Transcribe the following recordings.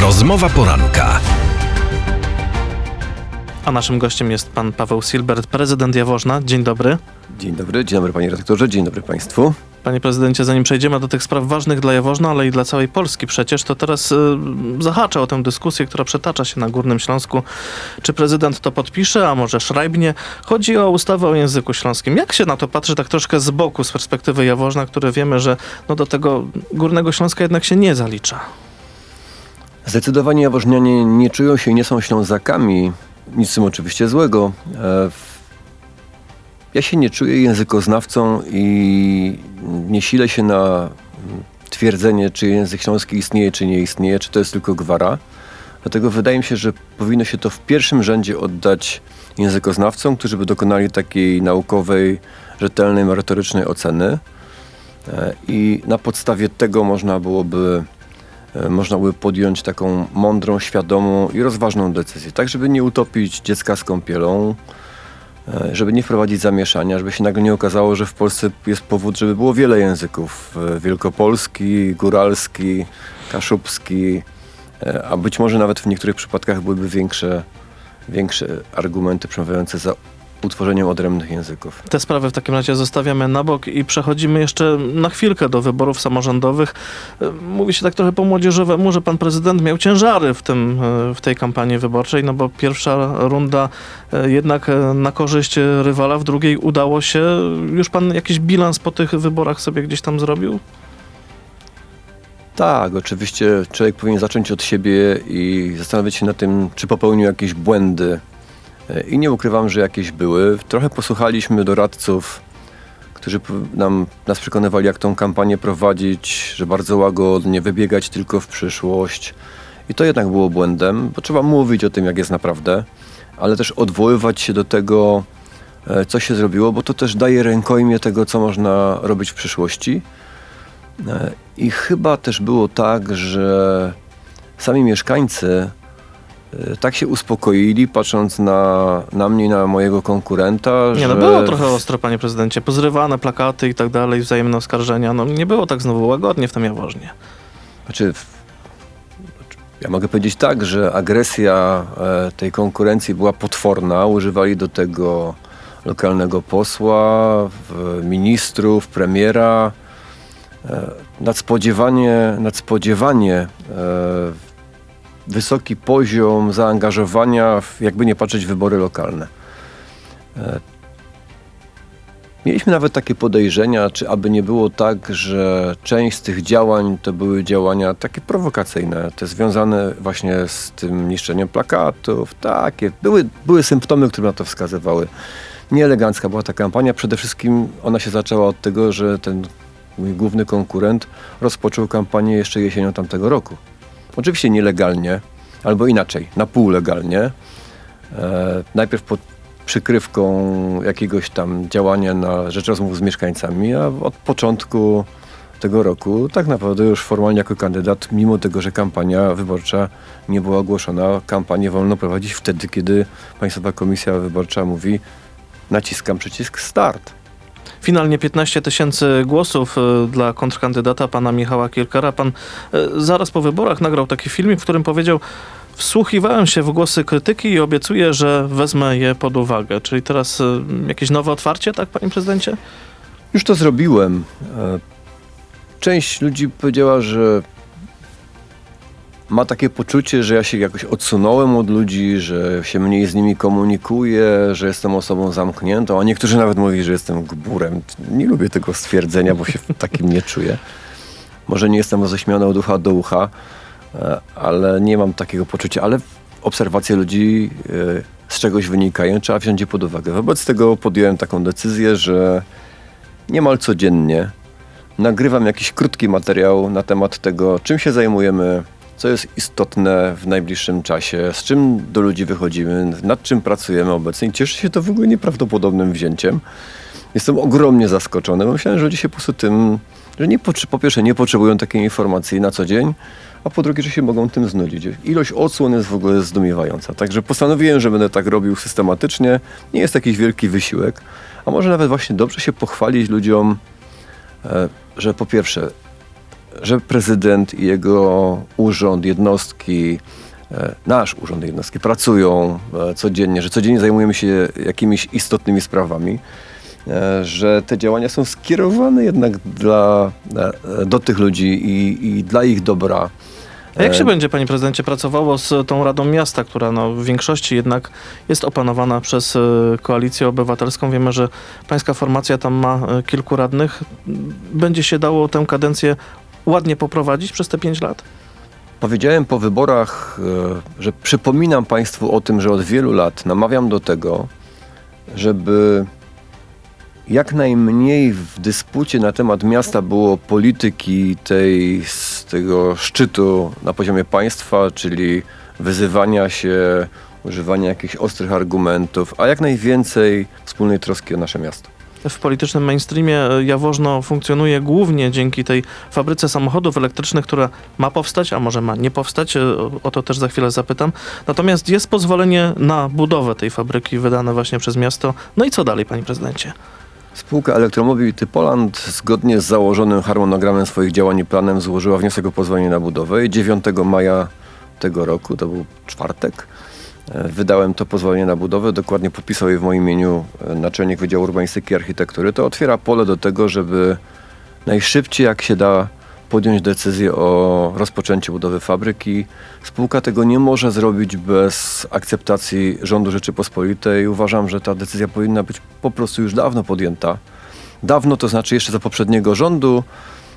Rozmowa poranka. A naszym gościem jest pan Paweł Silbert, prezydent Jaworzna. Dzień dobry. Dzień dobry, dzień dobry panie redaktorze, dzień dobry państwu. Panie prezydencie, zanim przejdziemy do tych spraw ważnych dla Jaworzna, ale i dla całej Polski przecież, to teraz y, zahaczę o tę dyskusję, która przetacza się na Górnym Śląsku. Czy prezydent to podpisze, a może szrajbnie? Chodzi o ustawę o języku śląskim. Jak się na to patrzy tak troszkę z boku, z perspektywy Jaworzna, które wiemy, że no, do tego Górnego Śląska jednak się nie zalicza? Zdecydowanie jaworznianie nie czują się i nie są ślązakami. Nic z tym oczywiście złego. E, Ja się nie czuję językoznawcą i nie silę się na twierdzenie, czy język śląski istnieje, czy nie istnieje, czy to jest tylko gwara. Dlatego wydaje mi się, że powinno się to w pierwszym rzędzie oddać językoznawcom, którzy by dokonali takiej naukowej, rzetelnej, merytorycznej oceny. E, I na podstawie tego można byłoby można by podjąć taką mądrą, świadomą i rozważną decyzję. Tak, żeby nie utopić dziecka z kąpielą, e, żeby nie wprowadzić zamieszania, żeby się nagle nie okazało, że w Polsce jest powód, żeby było wiele języków. e, Wielkopolski, góralski, kaszubski, e, a być może nawet w niektórych przypadkach byłyby większe, większe argumenty przemawiające za utworzeniem odrębnych języków. Te sprawy w takim razie zostawiamy na bok i przechodzimy jeszcze na chwilkę do wyborów samorządowych. E, Mówi się tak trochę po młodzieżowemu, że pan prezydent miał ciężary w, tym, e, w tej kampanii wyborczej, no bo pierwsza runda e, jednak na korzyść rywala, w drugiej udało się. Już pan jakiś bilans po tych wyborach sobie gdzieś tam zrobił? Tak, oczywiście człowiek powinien zacząć od siebie i zastanowić się nad tym, czy popełnił jakieś błędy. E, I nie ukrywam, że jakieś były. Trochę posłuchaliśmy doradców, którzy nam, nas przekonywali, jak tą kampanię prowadzić, że bardzo łagodnie, wybiegać tylko w przyszłość. I to jednak było błędem, bo trzeba mówić o tym, jak jest naprawdę, ale też odwoływać się do tego, e, co się zrobiło, bo to też daje rękojmię tego, co można robić w przyszłości. E, I chyba też było tak, że sami mieszkańcy tak się uspokoili, patrząc na, na mnie na mojego konkurenta, Nie, że... no było trochę ostro, panie prezydencie. Pozrywane plakaty i tak dalej, wzajemne oskarżenia. No nie było tak znowu łagodnie w tym Jaworznie. Znaczy, ja mogę powiedzieć tak, że agresja e, tej konkurencji była potworna. Używali do tego lokalnego posła, ministrów, premiera. E, nadspodziewanie, nadspodziewanie e, wysoki poziom zaangażowania, w, jakby nie patrzeć, wybory lokalne. E, Mieliśmy nawet takie podejrzenia, czy aby nie było tak, że część z tych działań to były działania takie prowokacyjne, te związane właśnie z tym niszczeniem plakatów, takie. Były, były symptomy, które na to wskazywały. Nieelegancka była ta kampania. Przede wszystkim ona się zaczęła od tego, że ten mój główny konkurent rozpoczął kampanię jeszcze jesienią tamtego roku. Oczywiście nielegalnie, albo inaczej, na pół legalnie. E, najpierw pod przykrywką jakiegoś tam działania na rzecz rozmów z mieszkańcami, a od początku tego roku tak naprawdę już formalnie jako kandydat, mimo tego, że kampania wyborcza nie była ogłoszona, kampanię wolno prowadzić wtedy, kiedy Państwowa Komisja Wyborcza mówi naciskam przycisk start. Finalnie 15 tysięcy głosów y, dla kontrkandydata pana Michała Kielkara. Pan y, zaraz po wyborach nagrał taki filmik, w którym powiedział Wsłuchiwałem się w głosy krytyki i obiecuję, że wezmę je pod uwagę. Czyli teraz y, jakieś nowe otwarcie, tak, panie prezydencie? Już to zrobiłem. E, Część ludzi powiedziała, że ma takie poczucie, że ja się jakoś odsunąłem od ludzi, że się mniej z nimi komunikuję, że jestem osobą zamkniętą, a niektórzy nawet mówili, że jestem gburem. Nie lubię tego stwierdzenia, bo się takim nie czuję. Może nie jestem roześmiany od ucha do ucha, e, ale nie mam takiego poczucia, ale obserwacje ludzi e, z czegoś wynikają, trzeba wziąć je pod uwagę. Wobec tego podjąłem taką decyzję, że niemal codziennie nagrywam jakiś krótki materiał na temat tego, czym się zajmujemy, co jest istotne w najbliższym czasie, z czym do ludzi wychodzimy, nad czym pracujemy obecnie. I cieszę się to w ogóle nieprawdopodobnym wzięciem. Jestem ogromnie zaskoczony, bo myślałem, że ludzie się po prostu tym, że nie po pierwsze nie potrzebują takiej informacji na co dzień, a po drugie, że się mogą tym znudzić. Ilość odsłon jest w ogóle zdumiewająca. Także postanowiłem, że będę tak robił systematycznie. Nie jest jakiś wielki wysiłek, a może nawet właśnie dobrze się pochwalić ludziom, e, że po pierwsze że prezydent i jego urząd, jednostki, e, nasz urząd, jednostki pracują e, codziennie, że codziennie zajmujemy się jakimiś istotnymi sprawami, e, że te działania są skierowane jednak dla, do tych ludzi i, i dla ich dobra. A jak się będzie, panie prezydencie, pracowało z tą Radą Miasta, która no, w większości jednak jest opanowana przez Koalicję Obywatelską? Wiemy, że pańska formacja tam ma kilku radnych. Będzie się dało tę kadencję ładnie poprowadzić przez te pięć lat? Powiedziałem po wyborach, e, że przypominam Państwu o tym, że od wielu lat namawiam do tego, żeby jak najmniej w dyspucie na temat miasta było polityki tej, z tego szczytu na poziomie państwa, czyli wyzywania się, używania jakichś ostrych argumentów, a jak najwięcej wspólnej troski o nasze miasto. W politycznym mainstreamie e, Jaworzno funkcjonuje głównie dzięki tej fabryce samochodów elektrycznych, która ma powstać, a może ma nie powstać, e, o- to też za chwilę zapytam. Natomiast jest pozwolenie na budowę tej fabryki wydane właśnie przez miasto. No i co dalej, panie prezydencie? Spółka Elektromobil Typoland zgodnie z założonym harmonogramem swoich działań i planem złożyła wniosek o pozwolenie na budowę i 9 maja tego roku, to był czwartek, wydałem to pozwolenie na budowę, dokładnie podpisał je w moim imieniu e, naczelnik Wydziału Urbanistyki i Architektury. To otwiera pole do tego, żeby najszybciej jak się da podjąć decyzję o rozpoczęciu budowy fabryki. Spółka tego nie może zrobić bez akceptacji rządu Rzeczypospolitej. Uważam, że ta decyzja powinna być po prostu już dawno podjęta. Dawno to znaczy jeszcze za poprzedniego rządu,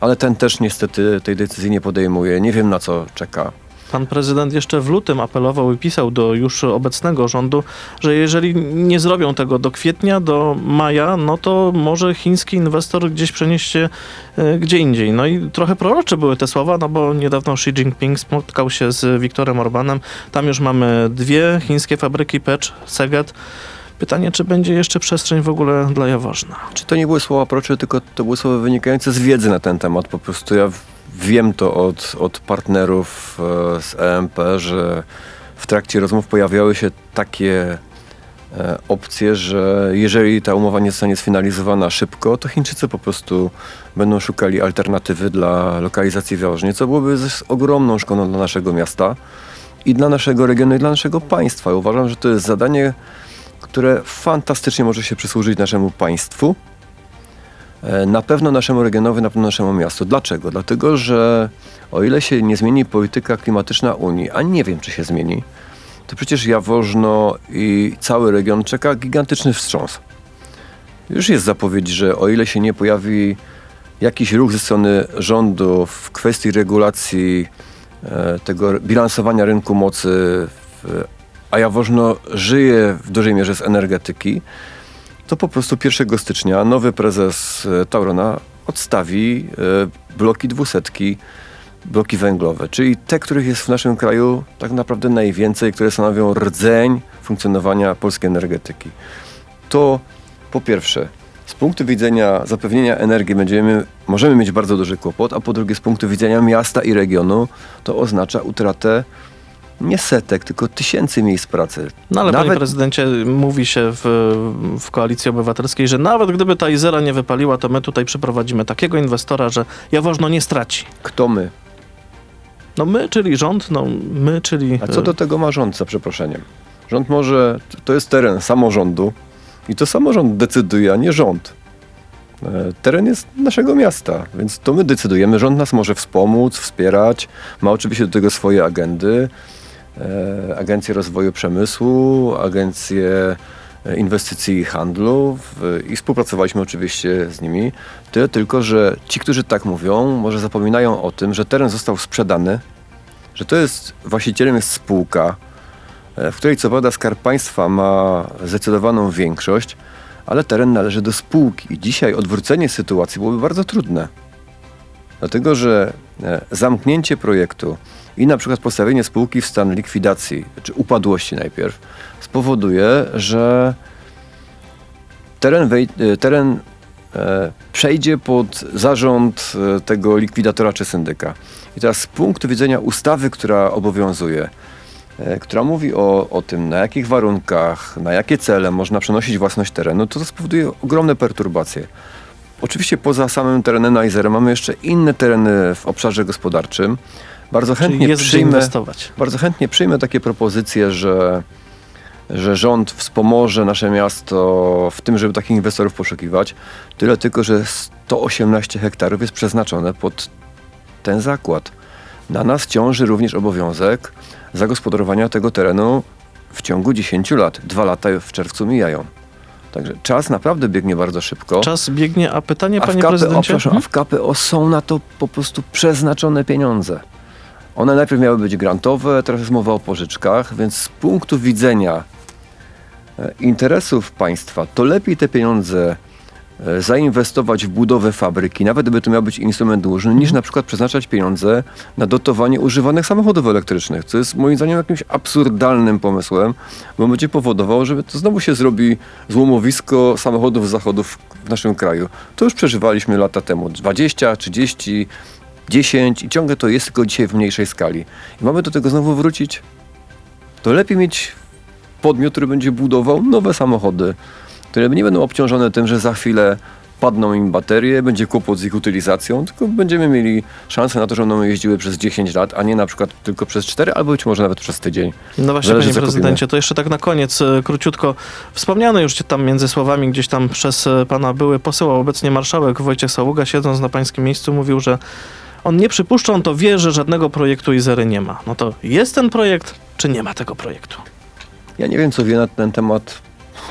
ale ten też niestety tej decyzji nie podejmuje. Nie wiem na co czeka. Pan prezydent jeszcze w lutym apelował i pisał do już obecnego rządu, że jeżeli nie zrobią tego do kwietnia, do maja, no to może chiński inwestor gdzieś przenieść się e, gdzie indziej. No i trochę prorocze były te słowa, no bo niedawno Xi Jinping spotkał się z Viktorem Orbanem. Tam już mamy dwie chińskie fabryki Pecz, Seget. Pytanie, czy będzie jeszcze przestrzeń w ogóle dla Jaworzna? Czy to nie były słowa procze, tylko to były słowa wynikające z wiedzy na ten temat. Po prostu ja wiem to od, od partnerów e, z EMP, że w trakcie rozmów pojawiały się takie e, opcje, że jeżeli ta umowa nie zostanie sfinalizowana szybko, to Chińczycy po prostu będą szukali alternatywy dla lokalizacji w Jaworznie, co byłoby ogromną szkodą dla naszego miasta i dla naszego regionu i dla naszego państwa. Uważam, że to jest zadanie, które fantastycznie może się przysłużyć naszemu państwu. E, Na pewno naszemu regionowi, na pewno naszemu miastu. Dlaczego? Dlatego, że o ile się nie zmieni polityka klimatyczna Unii, a nie wiem, czy się zmieni, to przecież Jaworzno i cały region czeka gigantyczny wstrząs. Już jest zapowiedź, że o ile się nie pojawi jakiś ruch ze strony rządu w kwestii regulacji e, tego bilansowania rynku mocy, a Jaworzno żyje w dużej mierze z energetyki, to po prostu 1 stycznia nowy prezes e, Taurona odstawi e, bloki dwusetki, bloki węglowe, czyli te, których jest w naszym kraju tak naprawdę najwięcej, które stanowią rdzeń funkcjonowania polskiej energetyki. To po pierwsze, z punktu widzenia zapewnienia energii będziemy, możemy mieć bardzo duży kłopot, a po drugie z punktu widzenia miasta i regionu to oznacza utratę nie setek, tylko tysięcy miejsc pracy. No ale panie Nawet- prezydencie, mówi się w, w Koalicji Obywatelskiej, że nawet gdyby ta Izera nie wypaliła, to my tutaj przyprowadzimy takiego inwestora, że Jaworzno nie straci. Kto my? No my, czyli rząd, no my, czyli... A co do tego ma rząd, za przeproszeniem? Rząd może, to jest teren samorządu i to samorząd decyduje, a nie rząd. E, Teren jest naszego miasta, więc to my decydujemy. Rząd nas może wspomóc, wspierać, ma oczywiście do tego swoje agendy. E, Agencję Rozwoju Przemysłu, Agencję e, Inwestycji i Handlu i współpracowaliśmy oczywiście z nimi. Tyle tylko, że ci, którzy tak mówią, może zapominają o tym, że teren został sprzedany, że to jest, właścicielem jest spółka, e, w której co prawda Skarb Państwa ma zdecydowaną większość, ale teren należy do spółki. I dzisiaj odwrócenie sytuacji byłoby bardzo trudne. Dlatego, że e, zamknięcie projektu i na przykład postawienie spółki w stan likwidacji, czy upadłości najpierw, spowoduje, że teren, e, teren e, przejdzie pod zarząd e, tego likwidatora czy syndyka. I teraz z punktu widzenia ustawy, która obowiązuje, e, która mówi o, o tym, na jakich warunkach, na jakie cele można przenosić własność terenu, to to spowoduje ogromne perturbacje. Oczywiście poza samym terenem Najzera mamy jeszcze inne tereny w obszarze gospodarczym. Bardzo chętnie przyjmę, bardzo chętnie przyjmę takie propozycje, że, że rząd wspomoże nasze miasto w tym, żeby takich inwestorów poszukiwać. Tyle tylko, że 118 hektarów jest przeznaczone pod ten zakład. Na nas ciąży również obowiązek zagospodarowania tego terenu w ciągu 10 lat. Dwa lata w czerwcu mijają. Także czas naprawdę biegnie bardzo szybko. Czas biegnie, a pytanie, A panie KPO, prezydencie? przepraszam, a Mhm. w KPO są na to po prostu przeznaczone pieniądze. One najpierw miały być grantowe, teraz jest mowa o pożyczkach, więc z punktu widzenia e, interesów państwa, to lepiej te pieniądze zainwestować w budowę fabryki, nawet gdyby to miał być instrument dłużny, niż na przykład przeznaczać pieniądze na dotowanie używanych samochodów elektrycznych, co jest moim zdaniem jakimś absurdalnym pomysłem, bo będzie powodowało, że to znowu się zrobi złomowisko samochodów zachodów w naszym kraju. To już przeżywaliśmy lata temu, 20, 30, 10 i ciągle to jest tylko dzisiaj w mniejszej skali. I mamy do tego znowu wrócić? To lepiej mieć podmiot, który będzie budował nowe samochody, które nie będą obciążone tym, że za chwilę padną im baterie, będzie kłopot z ich utylizacją, tylko będziemy mieli szansę na to, że będą jeździły przez 10 lat, a nie na przykład tylko przez 4, albo być może nawet przez tydzień. No właśnie, Zależy, panie kupimy. prezydencie, to jeszcze tak na koniec, e, króciutko. Wspomniane już tam między słowami gdzieś tam przez e, pana były poseł, a obecnie marszałek Wojciech Saługa, siedząc na pańskim miejscu, mówił, że on nie przypuszcza, on to wie, że żadnego projektu Izery nie ma. No to jest ten projekt, czy nie ma tego projektu? Ja nie wiem, co wie na ten temat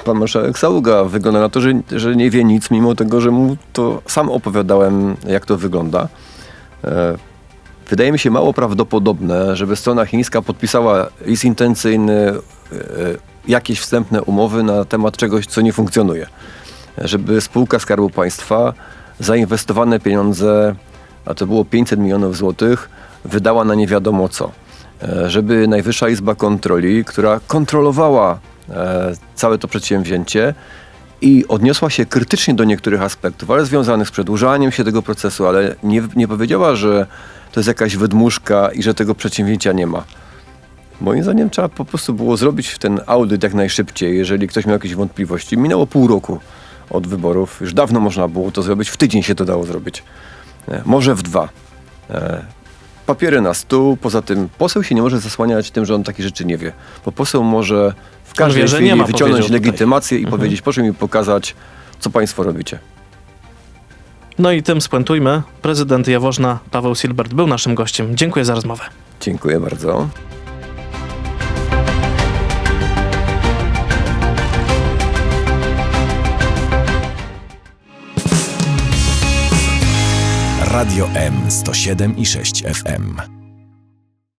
pan marszałek Saługa. Wygląda na to, że, że nie wie nic, mimo tego, że mu to sam opowiadałem, jak to wygląda. E, Wydaje mi się mało prawdopodobne, żeby strona chińska podpisała list intencyjny, e, jakieś wstępne umowy na temat czegoś, co nie funkcjonuje. Żeby spółka Skarbu Państwa zainwestowane pieniądze, a to było 500 milionów złotych, wydała na nie wiadomo co. E, Żeby Najwyższa Izba Kontroli, która kontrolowała całe to przedsięwzięcie i odniosła się krytycznie do niektórych aspektów, ale związanych z przedłużaniem się tego procesu, ale nie, nie powiedziała, że to jest jakaś wydmuszka i że tego przedsięwzięcia nie ma. Moim zdaniem trzeba po prostu było zrobić ten audyt jak najszybciej, jeżeli ktoś miał jakieś wątpliwości. Minęło pół roku od wyborów, już dawno można było to zrobić, w tydzień się to dało zrobić. E, Może w dwa. E, Papiery na stół, poza tym poseł się nie może zasłaniać tym, że on takie rzeczy nie wie. Bo poseł może w każdej wie, że chwili nie ma, wyciągnąć powiedział legitymację i Mhm. powiedzieć, proszę mi pokazać, co państwo robicie. No i tym spuentujmy. Prezydent Jaworzna Paweł Silbert był naszym gościem. Dziękuję za rozmowę. Dziękuję bardzo. Radio M 107 i 6 FM.